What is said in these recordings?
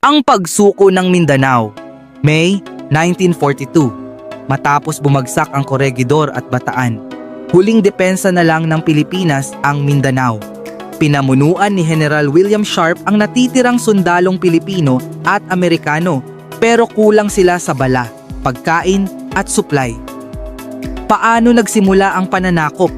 Ang pagsuko ng Mindanao, May 1942. Matapos bumagsak ang Corregidor at Bataan, huling depensa na lang ng Pilipinas ang Mindanao. Pinamunuan ni General William Sharp ang natitirang sundalong Pilipino at Amerikano pero kulang sila sa bala, pagkain at supply. Paano nagsimula ang pananakop?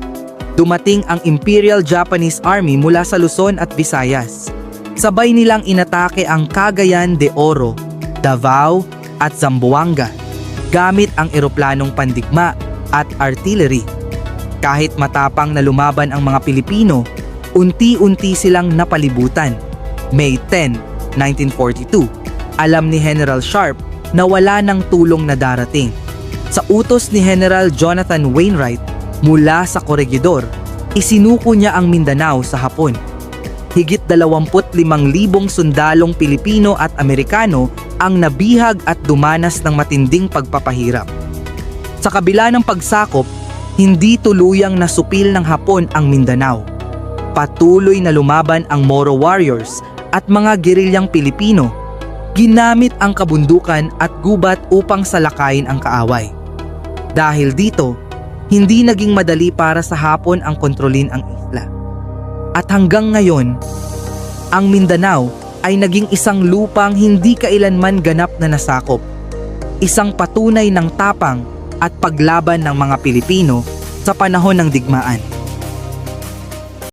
Dumating ang Imperial Japanese Army mula sa Luzon at Visayas. Sabay nilang inatake ang Cagayan de Oro, Davao at Zamboanga gamit ang eroplanong pandigma at artillery. Kahit matapang na lumaban ang mga Pilipino, unti-unti silang napalibutan. May 10, 1942, alam ni General Sharp na wala ng tulong na darating. Sa utos ni General Jonathan Wainwright mula sa Corregidor, isinuko niya ang Mindanao sa Hapon. Higit 25,000 sundalong Pilipino at Amerikano ang nabihag at dumanas ng matinding pagpapahirap. Sa kabila ng pagsakop, hindi tuluyang nasupil ng Hapon ang Mindanao. Patuloy na lumaban ang Moro warriors at mga gerilyang Pilipino. Ginamit ang kabundukan at gubat upang salakayin ang kaaway. Dahil dito, hindi naging madali para sa Hapon ang kontrolin ang isla. At hanggang ngayon, ang Mindanao ay naging isang lupang hindi kailanman ganap na nasakop. Isang patunay ng tapang at paglaban ng mga Pilipino sa panahon ng digmaan.